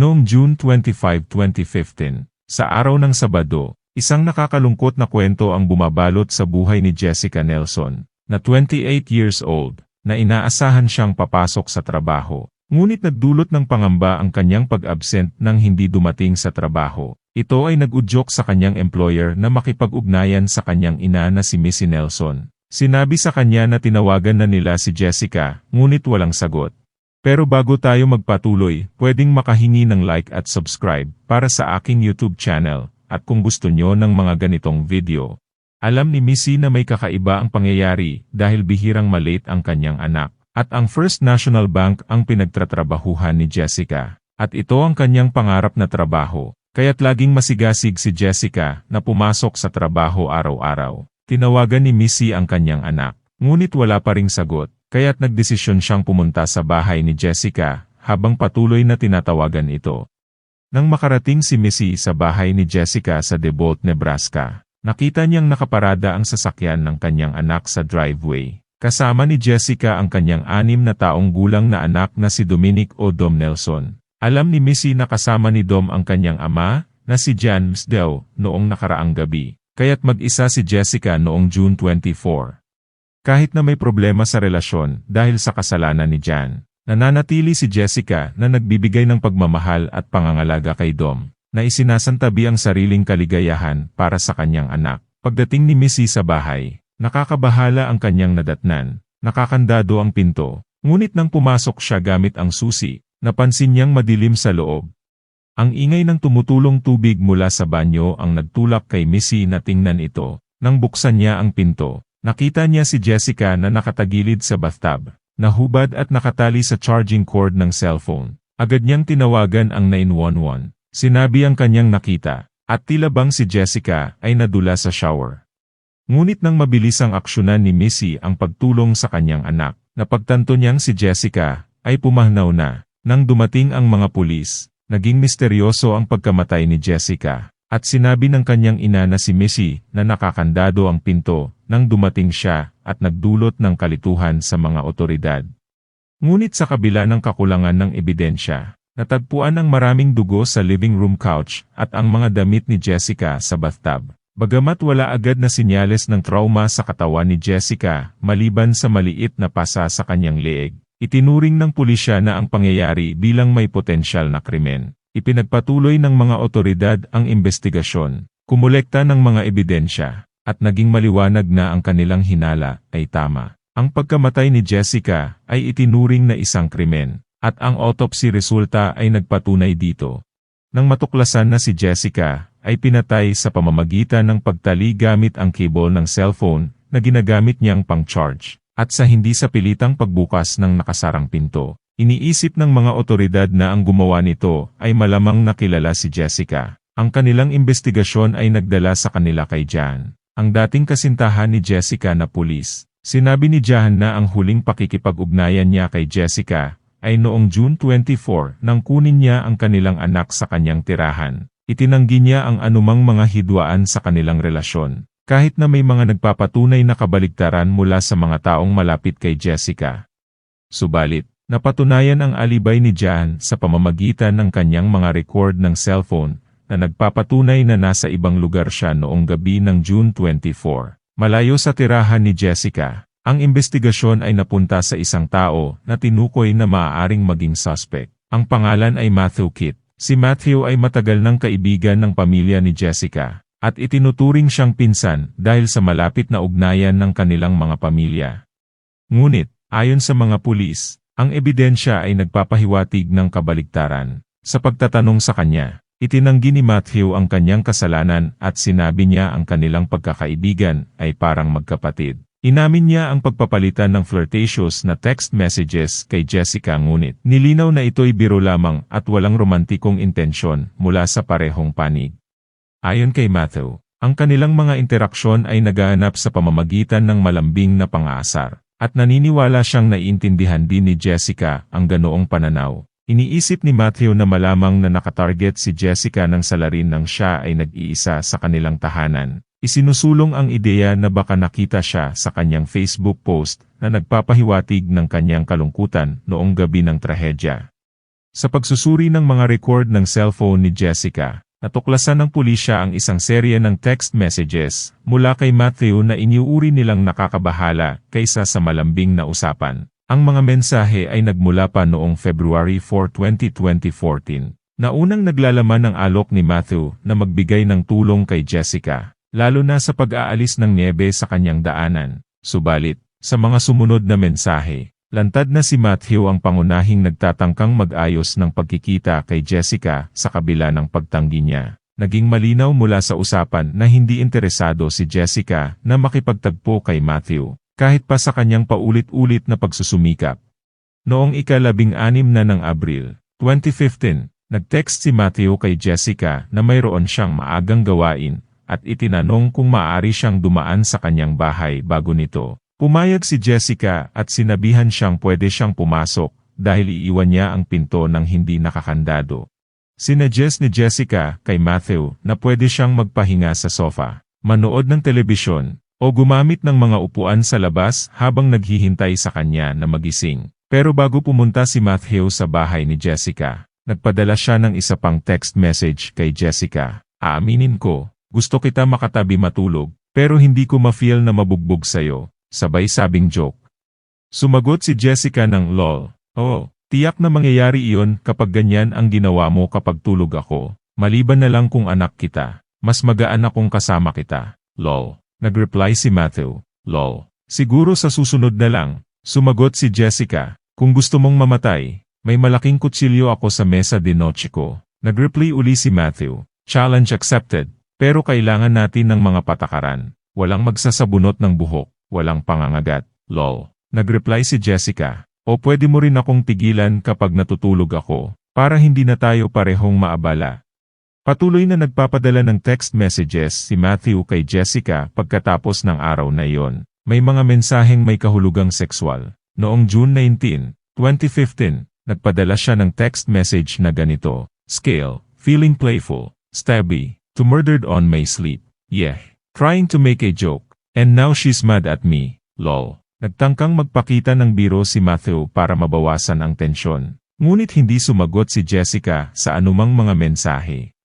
Noong June 25, 2015, sa araw ng Sabado, isang nakakalungkot na kwento ang bumabalot sa buhay ni Jessica Nelson, na 28 years old, na inaasahan siyang papasok sa trabaho. Ngunit nagdulot ng pangamba ang kanyang pag-absent nang hindi dumating sa trabaho. Ito ay nag-udyok sa kanyang employer na makipag-ugnayan sa kanyang ina na si Missy Nelson. Sinabi sa kanya na tinawagan na nila si Jessica, ngunit walang sagot. Pero bago tayo magpatuloy, pwedeng makahingi ng like at subscribe para sa aking YouTube channel, at kung gusto nyo ng mga ganitong video. Alam ni Missy na may kakaiba ang pangyayari dahil bihirang malate ang kanyang anak, at ang First National Bank ang pinagtatrabahuhan ni Jessica, at ito ang kanyang pangarap na trabaho, kaya't laging masigasig si Jessica na pumasok sa trabaho araw-araw. Tinawagan ni Missy ang kanyang anak, ngunit wala pa ring sagot. Kaya't nagdesisyon siyang pumunta sa bahay ni Jessica, habang patuloy na tinatawagan ito. Nang makarating si Missy sa bahay ni Jessica sa Debolt, Nebraska, nakita niyang nakaparada ang sasakyan ng kanyang anak sa driveway. Kasama ni Jessica ang kanyang anim na taong gulang na anak na si Dominic o Dom Nelson. Alam ni Missy na kasama ni Dom ang kanyang ama, na si Jan Msdew, noong nakaraang gabi. Kaya't mag-isa si Jessica noong June 24. Kahit na may problema sa relasyon dahil sa kasalanan ni Jan, nananatili si Jessica na nagbibigay ng pagmamahal at pangangalaga kay Dom, na isinasantabi ang sariling kaligayahan para sa kanyang anak. Pagdating ni Missy sa bahay, nakakabahala ang kanyang nadatnan, nakakandado ang pinto, ngunit nang pumasok siya gamit ang susi, napansin niyang madilim sa loob. Ang ingay ng tumutulong tubig mula sa banyo ang nagtulak kay Missy na tingnan ito, nang buksan niya ang pinto, Nakita niya si Jessica na nakatagilid sa bathtub, nahubad at nakatali sa charging cord ng cellphone. Agad niyang tinawagan ang 911. Sinabi ang kanyang nakita, at tila bang si Jessica ay nadula sa shower. Ngunit nang mabilis ang aksyonan ni Missy ang pagtulong sa kanyang anak, napagtanto niyang si Jessica ay pumahnaw na. Nang dumating ang mga pulis, naging misteryoso ang pagkamatay ni Jessica. At sinabi ng kanyang ina na si Missy na nakakandado ang pinto nang dumating siya at nagdulot ng kalituhan sa mga otoridad. Ngunit sa kabila ng kakulangan ng ebidensya, natagpuan ang maraming dugo sa living room couch at ang mga damit ni Jessica sa bathtub. Bagamat wala agad na sinyales ng trauma sa katawan ni Jessica maliban sa maliit na pasa sa kanyang leeg, itinuring ng pulisya na ang pangyayari bilang may potensyal na krimen. Ipinagpatuloy ng mga otoridad ang investigasyon, kumulekta ng mga ebidensya, at naging maliwanag na ang kanilang hinala ay tama. Ang pagkamatay ni Jessica ay itinuring na isang krimen, at ang autopsy resulta ay nagpatunay dito. Nang matuklasan na si Jessica, ay pinatay sa pamamagitan ng pagtali gamit ang cable ng cellphone na ginagamit niyang pang-charge, at sa hindi sa pilitang pagbukas ng nakasarang pinto. Iniisip ng mga otoridad na ang gumawa nito ay malamang nakilala si Jessica. Ang kanilang investigasyon ay nagdala sa kanila kay Jan, ang dating kasintahan ni Jessica na pulis. Sinabi ni Jan na ang huling pakikipag-ugnayan niya kay Jessica ay noong June 24 nang kunin niya ang kanilang anak sa kanyang tirahan. Itinanggi niya ang anumang mga hidwaan sa kanilang relasyon, kahit na may mga nagpapatunay na kabaligtaran mula sa mga taong malapit kay Jessica. Subalit, Napatunayan ang alibay ni Jan sa pamamagitan ng kanyang mga record ng cellphone na nagpapatunay na nasa ibang lugar siya noong gabi ng June 24. Malayo sa tirahan ni Jessica, ang investigasyon ay napunta sa isang tao na tinukoy na maaaring maging suspect. Ang pangalan ay Matthew Kit. Si Matthew ay matagal ng kaibigan ng pamilya ni Jessica, at itinuturing siyang pinsan dahil sa malapit na ugnayan ng kanilang mga pamilya. Ngunit, ayon sa mga pulis, ang ebidensya ay nagpapahiwatig ng kabaligtaran. Sa pagtatanong sa kanya, itinanggi ni Matthew ang kanyang kasalanan at sinabi niya ang kanilang pagkakaibigan ay parang magkapatid. Inamin niya ang pagpapalitan ng flirtatious na text messages kay Jessica ngunit nilinaw na ito'y biro lamang at walang romantikong intensyon mula sa parehong panig. Ayon kay Matthew, ang kanilang mga interaksyon ay nagaanap sa pamamagitan ng malambing na pang-aasar. At naniniwala siyang naiintindihan din ni Jessica ang ganoong pananaw. Iniisip ni Matthew na malamang na nakatarget si Jessica ng salarin nang siya ay nag-iisa sa kanilang tahanan. Isinusulong ang ideya na baka nakita siya sa kanyang Facebook post na nagpapahiwatig ng kanyang kalungkutan noong gabi ng trahedya. Sa pagsusuri ng mga record ng cellphone ni Jessica, natuklasan ng pulisya ang isang serye ng text messages mula kay Matthew na iniuuri nilang nakakabahala kaysa sa malambing na usapan. Ang mga mensahe ay nagmula pa noong February 4, 2014, na unang naglalaman ng alok ni Matthew na magbigay ng tulong kay Jessica, lalo na sa pag-aalis ng niebe sa kanyang daanan. Subalit, sa mga sumunod na mensahe, lantad na si Matthew ang pangunahing nagtatangkang mag-ayos ng pagkikita kay Jessica sa kabila ng pagtanggi niya. Naging malinaw mula sa usapan na hindi interesado si Jessica na makipagtagpo kay Matthew, kahit pa sa kanyang paulit-ulit na pagsusumikap. Noong ikalabing-anim na ng Abril, 2015, nag-text si Matthew kay Jessica na mayroon siyang maagang gawain at itinanong kung maaari siyang dumaan sa kanyang bahay bago nito. Pumayag si Jessica at sinabihan siyang pwede siyang pumasok dahil iiwan niya ang pinto ng hindi nakakandado. Sinuggest ni Jessica kay Matthew na pwede siyang magpahinga sa sofa, manood ng telebisyon, o gumamit ng mga upuan sa labas habang naghihintay sa kanya na magising. Pero bago pumunta si Matthew sa bahay ni Jessica, nagpadala siya ng isa pang text message kay Jessica. Aaminin ko, gusto kita makatabi matulog, pero hindi ko ma-feel na mabugbog sa'yo. Sabay sabing joke. Sumagot si Jessica ng lol. Oh, tiyak na mangyayari iyon kapag ganyan ang ginawa mo kapag tulog ako. Maliban na lang kung anak kita. Mas magaan akong kasama kita. Lol. Nagreply si Matthew. Lol. Siguro sa susunod na lang. Sumagot si Jessica. Kung gusto mong mamatay, may malaking kutsilyo ako sa mesa de noche ko. Nagreply uli si Matthew. Challenge accepted. Pero kailangan natin ng mga patakaran. Walang magsasabunot ng buhok walang pangangagat, lol. Nagreply si Jessica, o pwede mo rin akong tigilan kapag natutulog ako, para hindi na tayo parehong maabala. Patuloy na nagpapadala ng text messages si Matthew kay Jessica pagkatapos ng araw na iyon. May mga mensaheng may kahulugang sexual. Noong June 19, 2015, nagpadala siya ng text message na ganito, Scale, feeling playful, stabby, to murdered on my sleep. Yeah, trying to make a joke. And now she's mad at me, lol. Nagtangkang magpakita ng biro si Matthew para mabawasan ang tensyon. Ngunit hindi sumagot si Jessica sa anumang mga mensahe.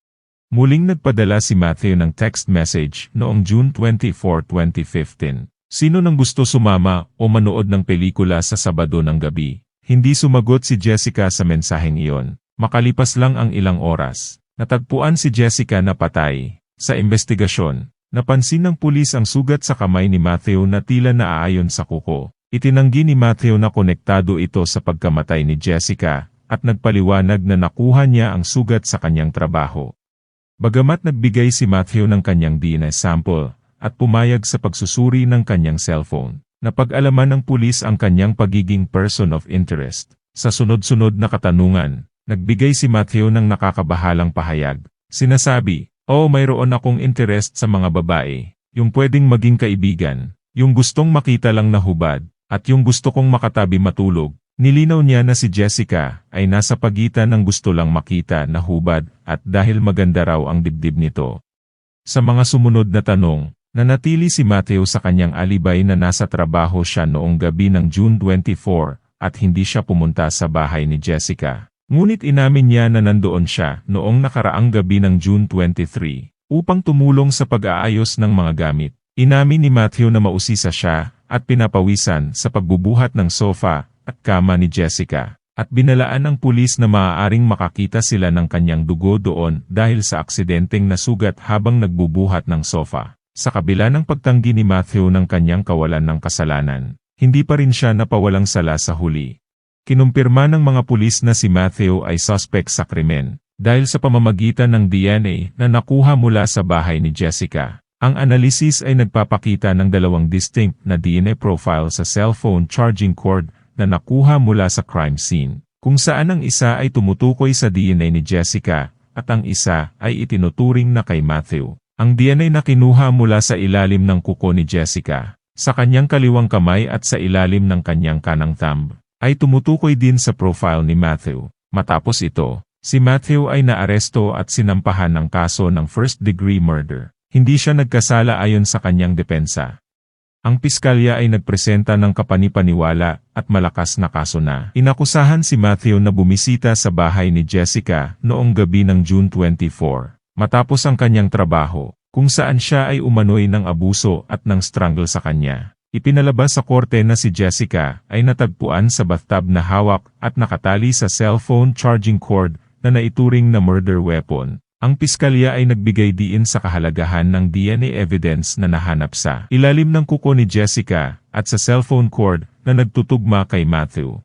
Muling nagpadala si Matthew ng text message noong June 24, 2015. Sino nang gusto sumama o manood ng pelikula sa Sabado ng gabi? Hindi sumagot si Jessica sa mensaheng iyon. Makalipas lang ang ilang oras. Natagpuan si Jessica na patay. Sa investigasyon, Napansin ng pulis ang sugat sa kamay ni Matthew na tila naaayon sa kuko. Itinanggi ni Matthew na konektado ito sa pagkamatay ni Jessica, at nagpaliwanag na nakuha niya ang sugat sa kanyang trabaho. Bagamat nagbigay si Matthew ng kanyang DNA sample, at pumayag sa pagsusuri ng kanyang cellphone, napag-alaman ng pulis ang kanyang pagiging person of interest. Sa sunod-sunod na katanungan, nagbigay si Matthew ng nakakabahalang pahayag. Sinasabi, Oo mayroon akong interest sa mga babae, yung pwedeng maging kaibigan, yung gustong makita lang na hubad, at yung gusto kong makatabi matulog. Nilinaw niya na si Jessica ay nasa pagitan ng gusto lang makita na hubad at dahil maganda raw ang dibdib nito. Sa mga sumunod na tanong, nanatili si Matthew sa kanyang alibay na nasa trabaho siya noong gabi ng June 24 at hindi siya pumunta sa bahay ni Jessica. Ngunit inamin niya na nandoon siya noong nakaraang gabi ng June 23 upang tumulong sa pag-aayos ng mga gamit. Inamin ni Matthew na mausisa siya at pinapawisan sa pagbubuhat ng sofa at kama ni Jessica at binalaan ng pulis na maaaring makakita sila ng kanyang dugo doon dahil sa aksidenteng nasugat habang nagbubuhat ng sofa. Sa kabila ng pagtanggi ni Matthew ng kanyang kawalan ng kasalanan, hindi pa rin siya napawalang sala sa huli. Kinumpirma ng mga pulis na si Matthew ay suspect sa krimen dahil sa pamamagitan ng DNA na nakuha mula sa bahay ni Jessica. Ang analysis ay nagpapakita ng dalawang distinct na DNA profile sa cellphone charging cord na nakuha mula sa crime scene, kung saan ang isa ay tumutukoy sa DNA ni Jessica at ang isa ay itinuturing na kay Matthew. Ang DNA na kinuha mula sa ilalim ng kuko ni Jessica, sa kanyang kaliwang kamay at sa ilalim ng kanyang kanang thumb ay tumutukoy din sa profile ni Matthew. Matapos ito, si Matthew ay naaresto at sinampahan ng kaso ng first-degree murder. Hindi siya nagkasala ayon sa kanyang depensa. Ang piskalya ay nagpresenta ng kapanipaniwala at malakas na kaso na. Inakusahan si Matthew na bumisita sa bahay ni Jessica noong gabi ng June 24, matapos ang kanyang trabaho, kung saan siya ay umanoy ng abuso at ng strangle sa kanya. Ipinalabas sa korte na si Jessica ay natagpuan sa bathtub na hawak at nakatali sa cellphone charging cord na naituring na murder weapon. Ang piskalya ay nagbigay diin sa kahalagahan ng DNA evidence na nahanap sa ilalim ng kuko ni Jessica at sa cellphone cord na nagtutugma kay Matthew.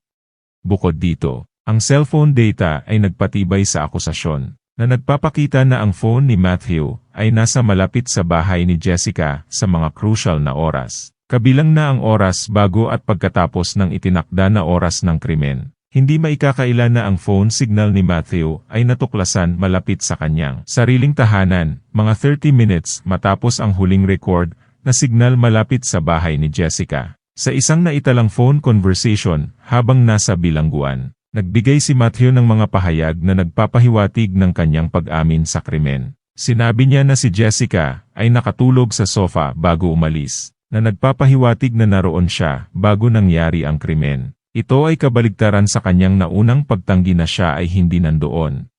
Bukod dito, ang cellphone data ay nagpatibay sa akusasyon na nagpapakita na ang phone ni Matthew ay nasa malapit sa bahay ni Jessica sa mga crucial na oras. Kabilang na ang oras bago at pagkatapos ng itinakda na oras ng krimen. Hindi maikakaila na ang phone signal ni Matthew ay natuklasan malapit sa kanyang sariling tahanan, mga 30 minutes matapos ang huling record na signal malapit sa bahay ni Jessica. Sa isang naitalang phone conversation habang nasa bilangguan, nagbigay si Matthew ng mga pahayag na nagpapahiwatig ng kanyang pag-amin sa krimen. Sinabi niya na si Jessica ay nakatulog sa sofa bago umalis, na nagpapahiwatig na naroon siya bago nangyari ang krimen. Ito ay kabaligtaran sa kanyang naunang pagtanggi na siya ay hindi nandoon.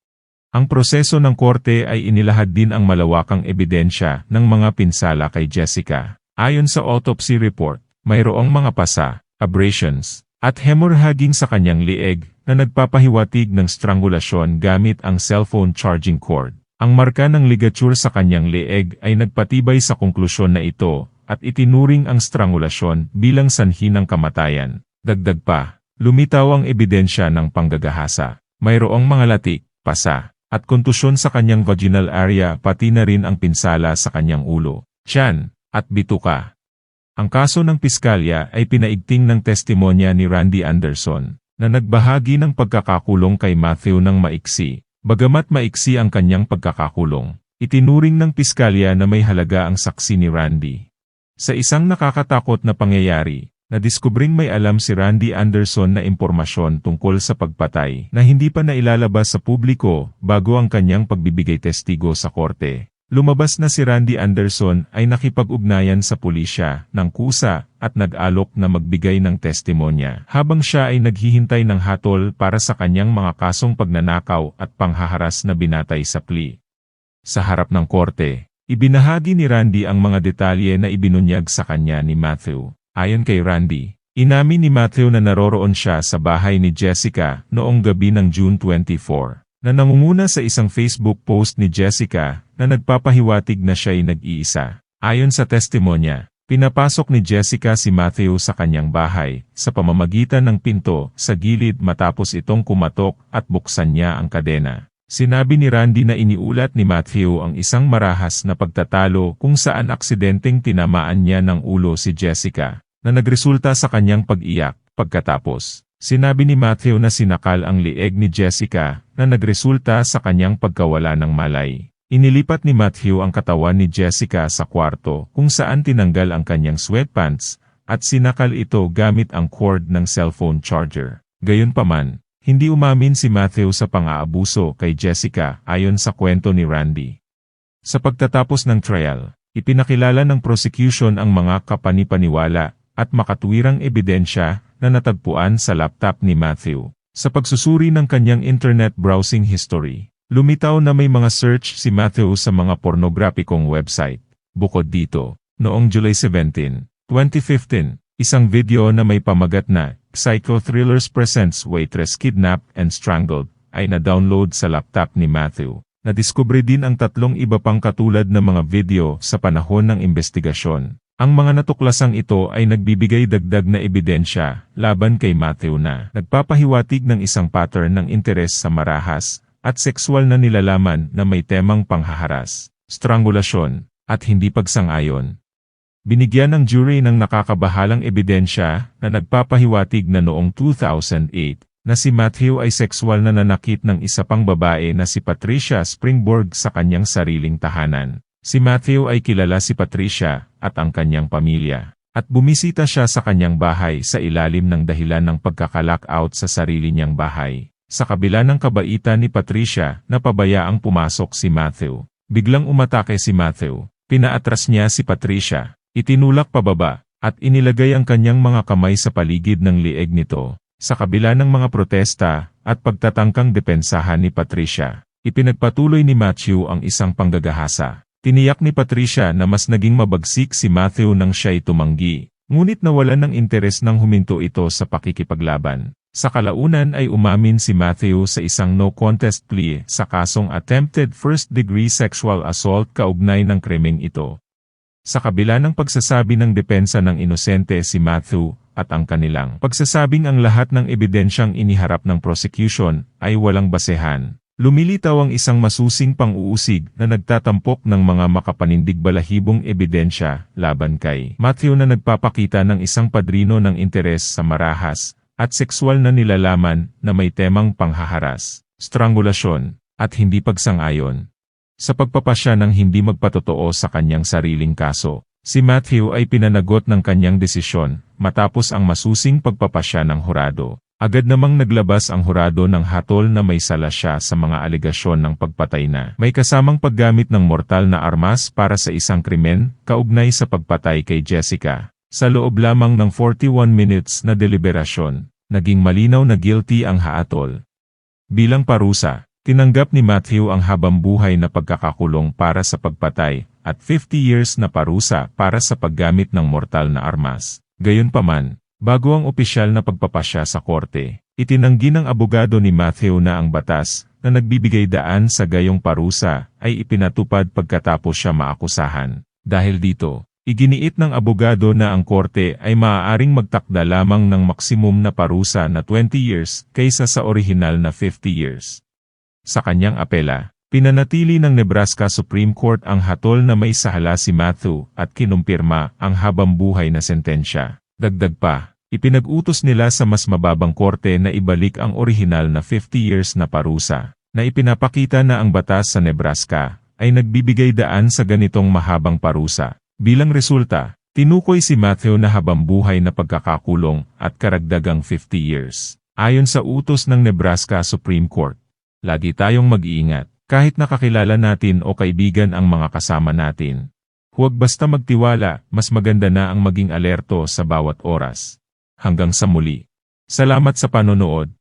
Ang proseso ng korte ay inilahad din ang malawakang ebidensya ng mga pinsala kay Jessica. Ayon sa autopsy report, mayroong mga pasa, abrasions, at hemorrhaging sa kanyang lieg na nagpapahiwatig ng strangulasyon gamit ang cellphone charging cord. Ang marka ng ligature sa kanyang leeg ay nagpatibay sa konklusyon na ito at itinuring ang strangulasyon bilang sanhi ng kamatayan. Dagdag pa, lumitaw ang ebidensya ng panggagahasa. Mayroong mga latik, pasa, at kontusyon sa kanyang vaginal area pati na rin ang pinsala sa kanyang ulo, tiyan, at bituka. Ang kaso ng piskalya ay pinaigting ng testimonya ni Randy Anderson, na nagbahagi ng pagkakakulong kay Matthew ng maiksi. Bagamat maiksi ang kanyang pagkakakulong, itinuring ng piskalya na may halaga ang saksi ni Randy. Sa isang nakakatakot na pangyayari, Nadiskubring may alam si Randy Anderson na impormasyon tungkol sa pagpatay na hindi pa nailalabas sa publiko bago ang kanyang pagbibigay testigo sa korte. Lumabas na si Randy Anderson ay nakipag-ugnayan sa pulisya ng kusa at nag-alok na magbigay ng testimonya habang siya ay naghihintay ng hatol para sa kanyang mga kasong pagnanakaw at panghaharas na binatay sa plea. Sa harap ng korte, ibinahagi ni Randy ang mga detalye na ibinunyag sa kanya ni Matthew. Ayon kay Randy, inamin ni Matthew na naroroon siya sa bahay ni Jessica noong gabi ng June 24, na nangunguna sa isang Facebook post ni Jessica na nagpapahiwatig na siya ay nag-iisa. Ayon sa testimonya, pinapasok ni Jessica si Matthew sa kanyang bahay sa pamamagitan ng pinto sa gilid matapos itong kumatok at buksan niya ang kadena. Sinabi ni Randy na iniulat ni Matthew ang isang marahas na pagtatalo kung saan aksidenteng tinamaan niya ng ulo si Jessica, na nagresulta sa kanyang pag-iyak. Pagkatapos, sinabi ni Matthew na sinakal ang lieg ni Jessica na nagresulta sa kanyang pagkawala ng malay. Inilipat ni Matthew ang katawan ni Jessica sa kwarto kung saan tinanggal ang kanyang sweatpants at sinakal ito gamit ang cord ng cellphone charger. Gayunpaman, hindi umamin si Matthew sa pang-aabuso kay Jessica ayon sa kwento ni Randy. Sa pagtatapos ng trial, ipinakilala ng prosecution ang mga kapanipaniwala at makatwirang ebidensya na natagpuan sa laptop ni Matthew. Sa pagsusuri ng kanyang internet browsing history, lumitaw na may mga search si Matthew sa mga pornograpikong website. Bukod dito, noong July 17, 2015, isang video na may pamagat na Psycho Thrillers Presents Waitress Kidnapped and Strangled ay na-download sa laptop ni Matthew. Nadiskubre din ang tatlong iba pang katulad na mga video sa panahon ng investigasyon. Ang mga natuklasang ito ay nagbibigay dagdag na ebidensya laban kay Matthew na nagpapahiwatig ng isang pattern ng interes sa marahas at sexual na nilalaman na may temang panghaharas, strangulasyon, at hindi pagsangayon. Binigyan ng jury ng nakakabahalang ebidensya na nagpapahiwatig na noong 2008 na si Matthew ay sexual na nanakit ng isa pang babae na si Patricia Springborg sa kanyang sariling tahanan. Si Matthew ay kilala si Patricia at ang kanyang pamilya. At bumisita siya sa kanyang bahay sa ilalim ng dahilan ng pagkakalak-out sa sarili niyang bahay. Sa kabila ng kabaitan ni Patricia na pabayaang pumasok si Matthew, biglang umatake si Matthew. Pinaatras niya si Patricia Itinulak pababa, at inilagay ang kanyang mga kamay sa paligid ng lieg nito. Sa kabila ng mga protesta at pagtatangkang depensahan ni Patricia, ipinagpatuloy ni Matthew ang isang panggagahasa. Tiniyak ni Patricia na mas naging mabagsik si Matthew nang siya'y tumanggi, ngunit nawalan ng interes nang huminto ito sa pakikipaglaban. Sa kalaunan ay umamin si Matthew sa isang no-contest plea sa kasong attempted first-degree sexual assault kaugnay ng krimeng ito. Sa kabila ng pagsasabi ng depensa ng inosente si Matthew at ang kanilang pagsasabing ang lahat ng ebidensyang iniharap ng prosecution ay walang basehan, lumilitaw ang isang masusing pang-uusig na nagtatampok ng mga makapanindig balahibong ebidensya laban kay Matthew na nagpapakita ng isang padrino ng interes sa marahas at sexual na nilalaman na may temang panghaharas, strangulasyon, at hindi pagsang-ayon. Sa pagpapasya ng hindi magpatotoo sa kanyang sariling kaso, si Matthew ay pinanagot ng kanyang desisyon matapos ang masusing pagpapasya ng hurado. Agad namang naglabas ang hurado ng hatol na may sala siya sa mga alegasyon ng pagpatay na may kasamang paggamit ng mortal na armas para sa isang krimen kaugnay sa pagpatay kay Jessica. Sa loob lamang ng 41 minutes na deliberasyon, naging malinaw na guilty ang haatol. Bilang parusa, tinanggap ni Matthew ang habang buhay na pagkakakulong para sa pagpatay at 50 years na parusa para sa paggamit ng mortal na armas. Gayunpaman, bago ang opisyal na pagpapasya sa korte, itinanggi ng abogado ni Matthew na ang batas na nagbibigay daan sa gayong parusa ay ipinatupad pagkatapos siya maakusahan. Dahil dito, Iginiit ng abogado na ang korte ay maaaring magtakda lamang ng maksimum na parusa na 20 years kaysa sa orihinal na 50 years. Sa kanyang apela, pinanatili ng Nebraska Supreme Court ang hatol na may sahala si Matthew at kinumpirma ang habang buhay na sentensya. Dagdag pa, ipinag-utos nila sa mas mababang korte na ibalik ang orihinal na 50 years na parusa, na ipinapakita na ang batas sa Nebraska ay nagbibigay daan sa ganitong mahabang parusa. Bilang resulta, tinukoy si Matthew na habang buhay na pagkakakulong at karagdagang 50 years. Ayon sa utos ng Nebraska Supreme Court, lagi tayong mag-iingat kahit nakakilala natin o kaibigan ang mga kasama natin. Huwag basta magtiwala, mas maganda na ang maging alerto sa bawat oras. Hanggang sa muli. Salamat sa panonood.